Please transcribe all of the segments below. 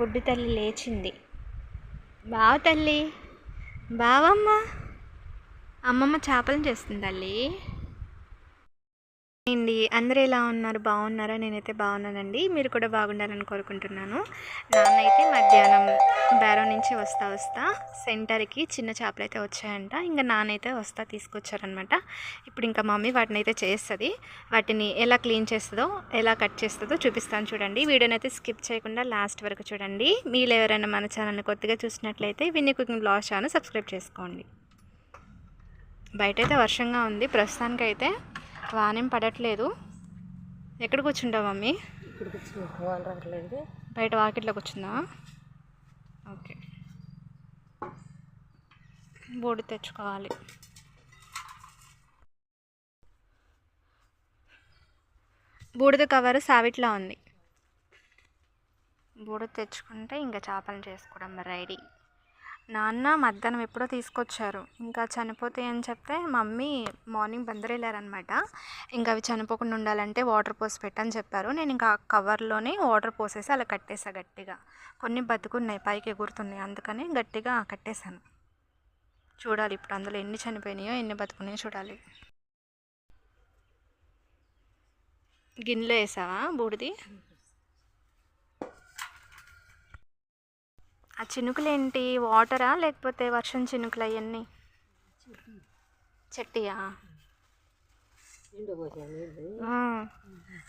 బుడ్డి తల్లి లేచింది. బావ తల్లి బావమ్మ అమ్మమ్మ చేపలు చేస్తుంది తల్లి. అండి. అందరూ ఎలా ఉన్నారు? బాగున్నారా? నేనైతే బాగున్నానండి. మీరు కూడా బాగుండాలని కోరుకుంటున్నాను. నాన్న అయితే మధ్యాహ్నం బ్యారో నుంచి వస్తా వస్తా సెంటర్కి చిన్న చేపలు అయితే వచ్చాయంట. ఇంకా నానైతే వస్తా తీసుకొచ్చారనమాట ఇప్పుడు ఇంకా మమ్మీ వాటిని అయితే చేస్తుంది. వాటిని ఎలా క్లీన్ చేస్తుందో ఎలా కట్ చేస్తుందో చూపిస్తాను చూడండి. వీడియోని అయితే స్కిప్ చేయకుండా లాస్ట్ వరకు చూడండి. మీరు ఎవరైనా మన ఛానల్ని కొత్తగా చూసినట్లయితే Vinny cooking blog channel subscribe చేసుకోండి. బయట అయితే వర్షంగా ఉంది. ప్రస్తుతానికైతే వానేం పడట్లేదు. ఎక్కడ కూర్చుంటావు మమ్మీ? బయట వాకిట్లో కూర్చుందా ఓకే. బోర్డు తెచ్చుకోవాలి. బూడిద కవర్ సావిట్లో ఉంది. బూడిద తెచ్చుకుంటే ఇంకా చేపలు చేసుకోవడం రెడీ నాన్న మధ్యాహ్నం ఎప్పుడో తీసుకొచ్చారు. ఇంకా చనిపోతాయి అని చెప్తే మమ్మీ మార్నింగ్ బందరెళ్ళారనమాట ఇంకా అవి చనిపోకుండా ఉండాలంటే వాటర్ పోసి పెట్టని చెప్పారు. నేను ఇంకా కవర్లోనే వాటర్ పోసేసి అలా కట్టేసా గట్టిగా. కొన్ని బతుకున్నాయి పైకి ఎగురుతున్నాయి. అందుకని గట్టిగా కట్టేశాను. చూడాలి ఇప్పుడు అందులో ఎన్ని చనిపోయినాయో ఎన్ని బతుకున్నాయో చూడాలి. గిన్నెలో వేసావా బూడిది? ఆ చినుకులు ఏంటి వాటరా? లేకపోతే వర్షం చినుకులు అవన్నీ చెట్టియా.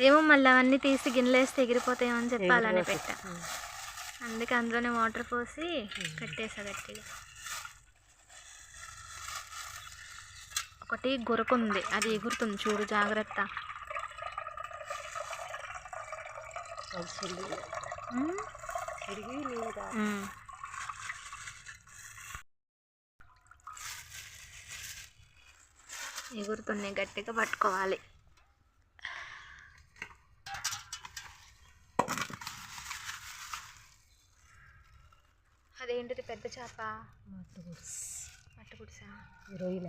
ఏమో మళ్ళీ అవన్నీ తీసి గిన్నెలు వేస్తే ఎగిరిపోతాయేమో అని చెప్పాలని పెట్టా. అందుకే అందులోనే వాటర్ పోసి కట్టేసా గట్టిగా. ఒకటి గురకుంది. అది ఎగురుతుంది చూడు జాగ్రత్త. ఉమ్. తిరిగి నీళ్ళు. ఎగురుతున్నాయి గట్టిగా పట్టుకోవాలి. అదేంటిది పెద్ద చేప? మట్టు గుడిసి. రొయ్యల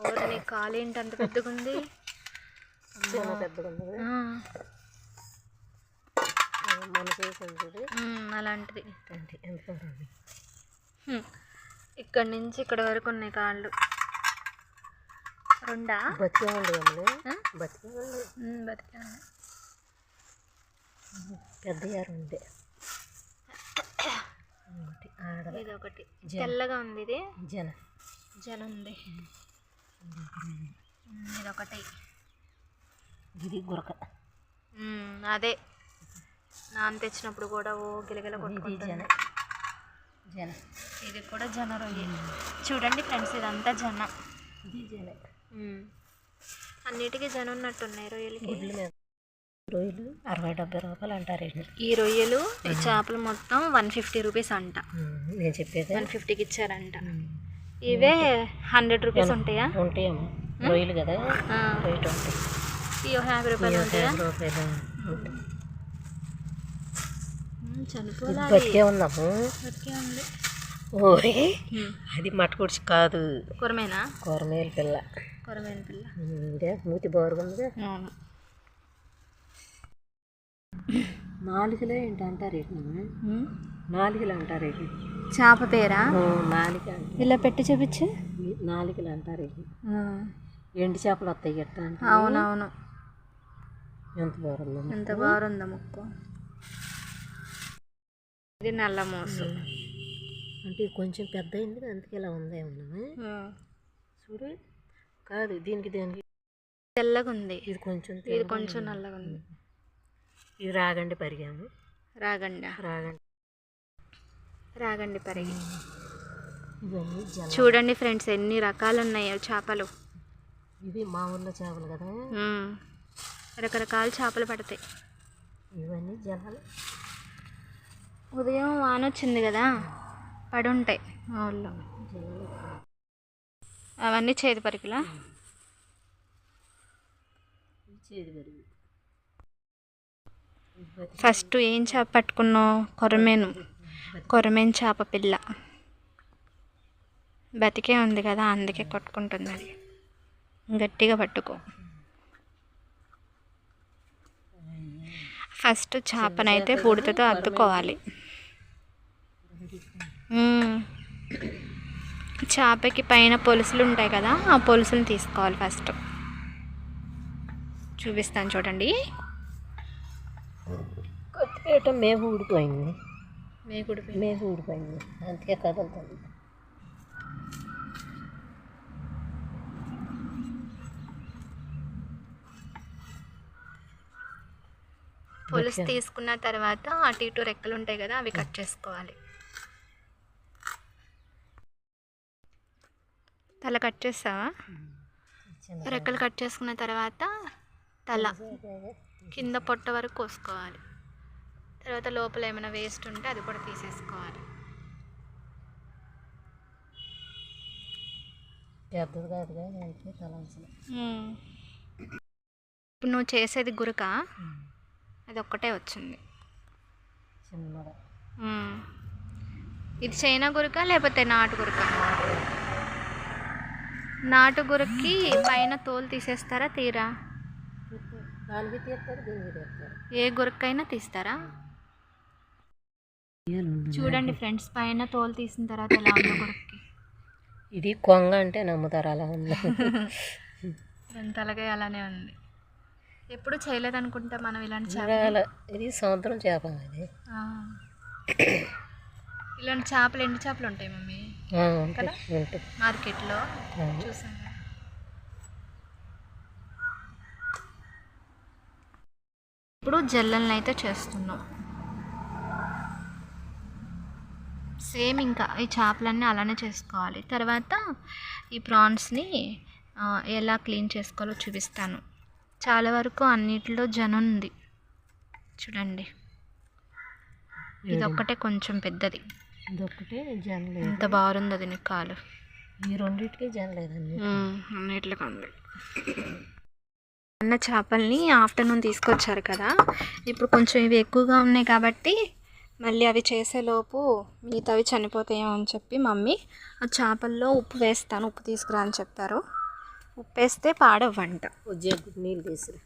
ఓరి నీ కాలు ఏంటి అంత పెద్దగా ఉంది పెద్దగా ఉంది కదా. ఆ, మొన్న చేసాను చూడు ఉమ్, అలాంటిది. ఇక్కడి నుంచి ఇక్కడ వరకు ఉన్నాయి కాళ్ళు. రెండా? బతికే ఉండే అమ్మలు ఆ? బతికే ఉండే ఉమ్, బతికే ఉన్నాయి. పెద్ద యారు ఉండే ఇది ఒకటి. తెల్లగా ఉంది ఇది. జన. జన ఉంది. ఇది ఒకటి ఇది గురక. అదే. నాన్న తెచ్చినప్పుడు కూడా ఓ గిలగిల కొట్టుకుంటుంది. జన ఇది కూడా జన రొయ్య. చూడండి ఫ్రెండ్స్ ఇదంతా జన. ఇది జన. అన్నిటికీ జన ఉన్నట్టున్నాయి రొయ్యలకి. రొయ్యలు అరవై డెబ్బై రూపాయలు అంటారు ఈ రొయ్యలు ఈ చేపలు మొత్తం వన్ ఫిఫ్టీ రూపీస్ అంట. నేను చెప్పేది. వన్ ఫిఫ్టీకి ఇచ్చారంట. ఇవే హండ్రెడ్ రూపీస్ ఉంటాయా? ఉంటాయమ్మా రొయ్యలు కదా. రేట్ ఉంటాయి. ఇవి యాభై రూపాయలు ఉంటాయా? రూపాయలు ఉంటాయి ఉమ్, చనిపోలే అది. బతికే ఉంది. ఓయ్ అది మట్టకుడిచి కాదు. కొరమేనా? కూరమేల పిల్ల. పిల్ల. ఇదే మూతి బాగుంది నాలుగులో ఏంటి అంటారు నాలుగులు అంటారు ఏంటి చేప పేరా? నాలుగు ఇలా పెట్టి చూపించు. నాలుగులు అంటారు ఎండు చేపలు వస్తాయి అంటే. అవునవును. ఎంత బాగుందమ్మా ఎంత బాగుందా ముక్కు. ఇది నల్ల మోసు. అంటే ఇది కొంచెం పెద్ద అయింది అందుకే ఇలా ఉందేమన్నా చూడు. కాదు దీనికి దీనికి? తెల్లగా ఉంది. ఇది కొంచెం ఇది కొంచెం. నల్లగా ఉంది. ఇది రాగండి పరిగాము. రాగండి. రాగండి. రాగండి పరిగి. చూడండి ఫ్రెండ్స్ ఎన్ని రకాలు ఉన్నాయో చేపలు. ఇవి మా ఊర్లో చేపలు కదా రకరకాల చేపలు పడతాయి. ఇవన్నీ జలాలు. ఉదయం వాన వచ్చింది కదా పడుంటాయి మా ఊళ్ళో. అవన్నీ చేతి పరికలా ఫస్ట్ ఏం చేప పట్టుకున్నావు? కొరమేను. కొరమేను చేప పిల్ల. బతికే ఉంది కదా అందుకే కొట్టుకుంటుంది అది గట్టిగా పట్టుకో. ఫస్ట్ చేపనైతే బూడిదతో అద్దుకోవాలి. చేపకి పైన పొలుసులు ఉంటాయి కదా ఆ పొలుసులు తీసుకోవాలి ఫస్ట్. చూపిస్తాను చూడండి. మేపు ఊడిపోయింది. మేపు ఊడిపోయింది. అందుకే కదులుతుంది. పొలుసు తీసుకున్న తర్వాత అటు ఇటు రెక్కలు ఉంటాయి కదా అవి కట్ చేసుకోవాలి. తల కట్ చేస్తావా? రెక్కలు కట్ చేసుకున్న తర్వాత తల కింద పొట్ట వరకు కోసుకోవాలి. తర్వాత లోపల ఏమైనా వేస్ట్ ఉంటే అది కూడా తీసేసుకోవాలి. పెద్దది కాదుగా ఇప్పుడు నువ్వు చేసేది గురక అది ఒక్కటే వచ్చింది. చిన్నగా. ఇది చైనా గురక లేకపోతే నాటు గురక? నాటు గురక్కి పైన తోలు తీసేస్తారా తీరా? ఏ గురకైనా తీస్తారా? చూడండి ఫ్రెండ్స్ పైన తోలు తీసిన తర్వాత ఎలా ఉందో గురక్కి. ఇది కొంగ అంటే నమ్ముతారు అలా ఉంది. తలకాయ అలానే ఉంది. ఎప్పుడు చేయలేదు అనుకుంటా మనం ఇలాంటి చేప చూడాల ఇది సముద్రం చేప. ఇలాంటి చేపలు ఎండు చేపలు ఉంటాయి మమ్మీ. ఉంటుంది మార్కెట్లో. చూసాను. ఇప్పుడు జల్లెలను అయితే చేస్తున్నాం. సేమ్ ఇంకా ఈ చేపలన్నీ అలానే చేసుకోవాలి. తర్వాత ఈ ప్రాన్స్ని ఎలా క్లీన్ చేసుకోవాలో చూపిస్తాను. చాలా వరకు అన్నిటిలో జనం ఉంది. చూడండి. ఇది ఒక్కటే కొంచెం పెద్దది. ఇది ఒక్కటే జన లేదు. ఎంత బాగుందో దీని కాలు. ఈ రెండింటికి జన లేదండి. అన్నిట్లకి ఉంది అన్న చేపల్ని ఆఫ్టర్నూన్ తీసుకొచ్చారు కదా. ఇప్పుడు కొంచెం ఇవి ఎక్కువగా ఉన్నాయి కాబట్టి మళ్ళీ అవి చేసేలోపు మిగతావి చనిపోతాయేమో అని చెప్పి మమ్మీ ఆ చేపల్లో ఉప్పు వేస్తాను ఉప్పు తీసుకురా అని చెప్పారు. ఉప్పు వేస్తే పాడవ్వంట. ఓ జగ్గు నీళ్ళు తీసుకురా.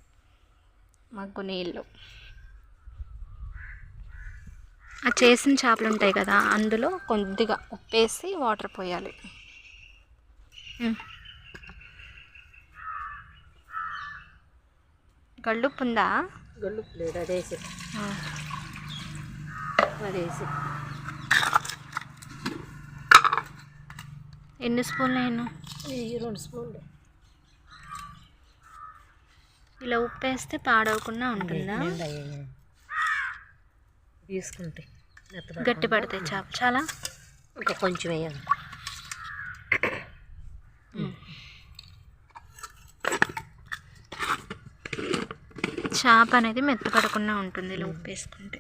మగ్గు నీళ్ళు. ఆ చేసిన చేపలు ఉంటాయి కదా అందులో కొద్దిగా ఉప్పేసి వాటర్ పోయాలి. గళ్ళుప్పు ఉందా? గల్లుప్పు లేదు అది వేసి అది వేసి ఎన్ని స్పూన్లు అయినా? ఈ రెండు స్పూన్లు. ఇలా ఉప్పు వేస్తే పాడవకుండా ఉంటుందా. తీసుకుంటే గట్టి పడతాయి చేప చాలా? ఇంకా కొంచెం వేయాలి. చేప అనేది మెత్తపడకుండా ఉంటుంది ఇలా ఉప్పు వేసుకుంటే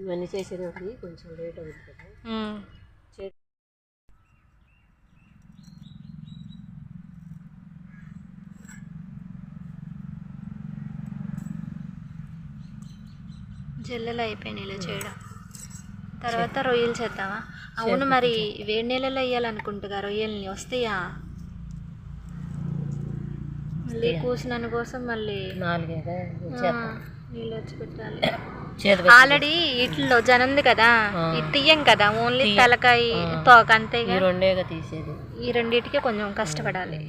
ఇవన్నీ చేసేటప్పుడు కొంచెం లేట్ అవుతుంది కదా. జల్లెలు అయిపోయినాయి ఇలా చేయడం. తర్వాత రొయ్యలు చేద్దామా? అవును మరి వేడి నీళ్ళలో వేయాలనుకుంటుగా రొయ్యల్ని? వస్తాయా? మళ్ళీ కూసినాను కోసం మళ్ళీ నీళ్ళు వచ్చి పెట్టాలి. ఆల్రెడీ ఇట్లో జనంది కదా? తీయం కదా? ఓన్లీ తలకాయ తోక అంతే ఈ రెండేగా తీసేది. ఈ రెండింటికి కొంచెం కష్టపడాలి.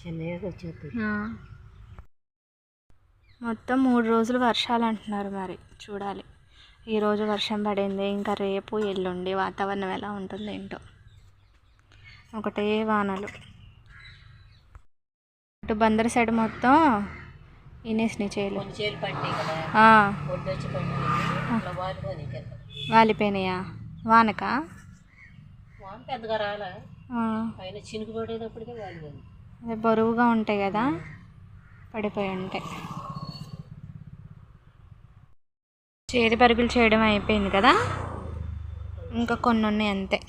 చిన్నగా వచ్చేది. మొత్తం మూడు రోజులు వర్షాలు అంటున్నారు మరి. చూడాలి. ఈరోజు వర్షం పడింది. ఇంకా రేపు ఎల్లుండి వాతావరణం ఎలా ఉంటుందో ఏంటో. ఒకటే వానలు. ఇటు బందర్ సైడ్ మొత్తం ఇనేసినాయి కింద వాలిపోయినాయా? వానకా? వాన పెద్దగా రాలే. చినుకు పడేటప్పటికే అదే బరువుగా ఉంటాయి కదా. పడిపోయి ఉంటాయి. చేతి పరుగులు చేయడం అయిపోయింది కదా? ఇంకా కొన్ని ఉన్నాయి అంతే.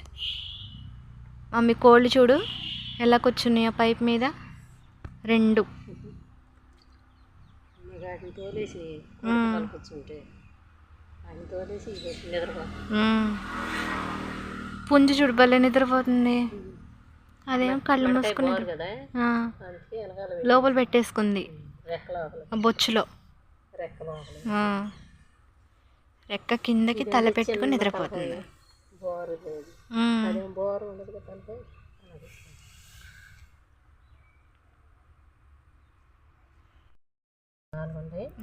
మమ్మీ కోళ్ళు చూడు ఎలా కూర్చున్నాయో పైప్ మీద? రెండు. పుంజు చూడు భలే నిద్రపోతుంది. అదేం కళ్ళు మూసుకుని లోపల పెట్టేసుకుంది. బొచ్చులో. రెక్క కిందకి తల పెట్టుకుని నిద్రపోతుంది.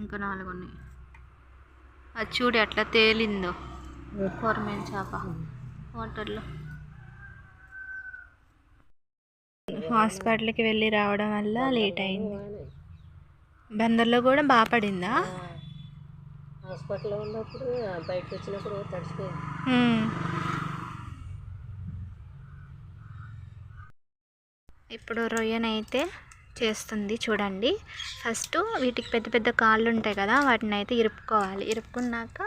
ఇంకా నాలుగు ఉన్నాయి అది చూడు ఎట్లా తేలిందో. కొరమేన్ చేప? వాటర్లో. హాస్పిటల్కి వెళ్ళి రావడం వల్ల లేట్ అయింది. బందర్లో కూడా బాగా పడిందా? హాస్పిటల్లో ఉన్నప్పుడు బయటకు వచ్చినప్పుడు తడిచిపోయింది ఇప్పుడు రొయ్యనైతే చేస్తుంది చూడండి. ఫస్ట్ వీటికి పెద్ద పెద్ద కాళ్ళు ఉంటాయి కదా వాటిని అయితే ఇరుపుకోవాలి. ఇరుపుకున్నాక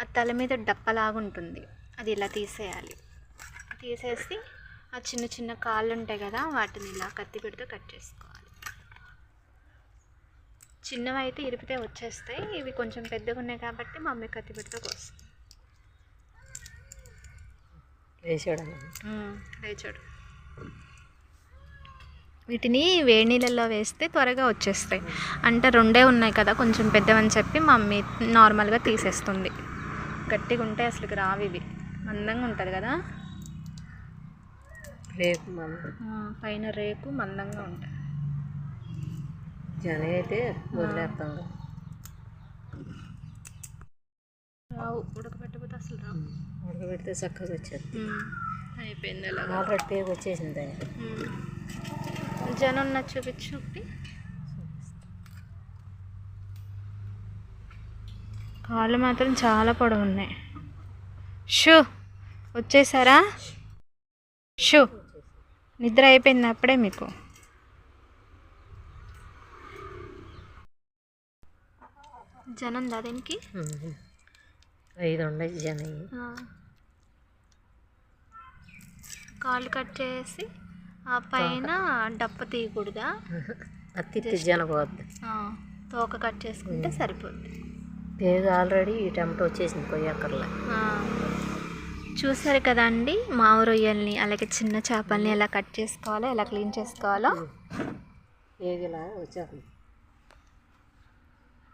ఆ తల మీద డప్పలాగా ఉంటుంది అది ఇలా తీసేయాలి. తీసేసి ఆ చిన్న చిన్న కాళ్ళు ఉంటాయి కదా వాటిని ఇలా కత్తి పెడితే కట్ చేసుకోవాలి. చిన్నవి అయితే ఇరిపితే వచ్చేస్తాయి. ఇవి కొంచెం పెద్దగా ఉన్నాయి కాబట్టి మమ్మీ కత్తి పెడితే కోస్తుంది వేసాడు లేచాడు వీటిని వేడి నీళ్ళల్లో వేస్తే త్వరగా వచ్చేస్తాయి. అంటే రెండే ఉన్నాయి కదా కొంచెం పెద్దవని చెప్పి మమ్మీ నార్మల్గా తీసేస్తుంది. గట్టిగా ఉంటే అసలు రావు ఇవి. మందంగా ఉంటుంది కదా? ఆ, పైన రేకు మందంగా ఉంటుంది. జన అయితే వదిలేస్తాం. రావు ఉడకబెట్టకపోతే అసలు రావు. ఉడకబెడితే చక్కగా వచ్చేది అయిపోయింది అలాగా ఆల్రెడీ పేగు వచ్చేసింది. జనం ఉన్న చూపించు ఒకటి. కాళ్ళు మాత్రం చాలా పొడవు ఉన్నాయి. షూ వచ్చేసారా? షూ నిద్ర అయిపోయింది అప్పుడే మీకు. జనం ఉందా దీనికి. ఐదు ఉన్నాయి జన. కాళ్ళు కట్ చేసి ఆ పైన డప్ప తీయకూడదా? అత్తి జన పోద్ది. ఆ, తోక కట్ చేసుకుంటే సరిపోద్ది. పేగు ఆల్రెడీ టమాటో వచ్చేసింది కొయ్యక్కర్లే. చూసారు కదా అండి మావు రొయ్యల్ని అలాగే చిన్న చేపల్ని ఎలా కట్ చేసుకోవాలో ఎలా క్లీన్ చేసుకోవాలో? పేగు ఇలా వచ్చేస్తుంది.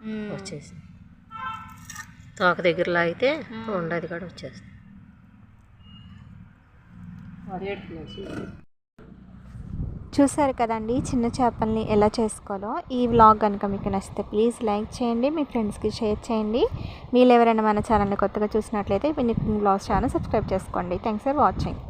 మ్మ్. వచ్చేసింది. తోక దగ్గర లాగితే ఉండదు కూడా వచ్చేస్తుంది చూసారు కదండి చిన్న చేపల్ని ఎలా చేసుకోవాలో ఈ వ్లాగ్ కనుక మీకు నచ్చితే ప్లీజ్ లైక్ చేయండి మీ ఫ్రెండ్స్కి షేర్ చేయండి. మీరు ఎవరైనా మన ఛానల్ని కొత్తగా చూసినట్లయితే వినిక్ వ్లాగ్స్ ఛానల్ సబ్స్క్రైబ్ చేసుకోండి. Thanks for watching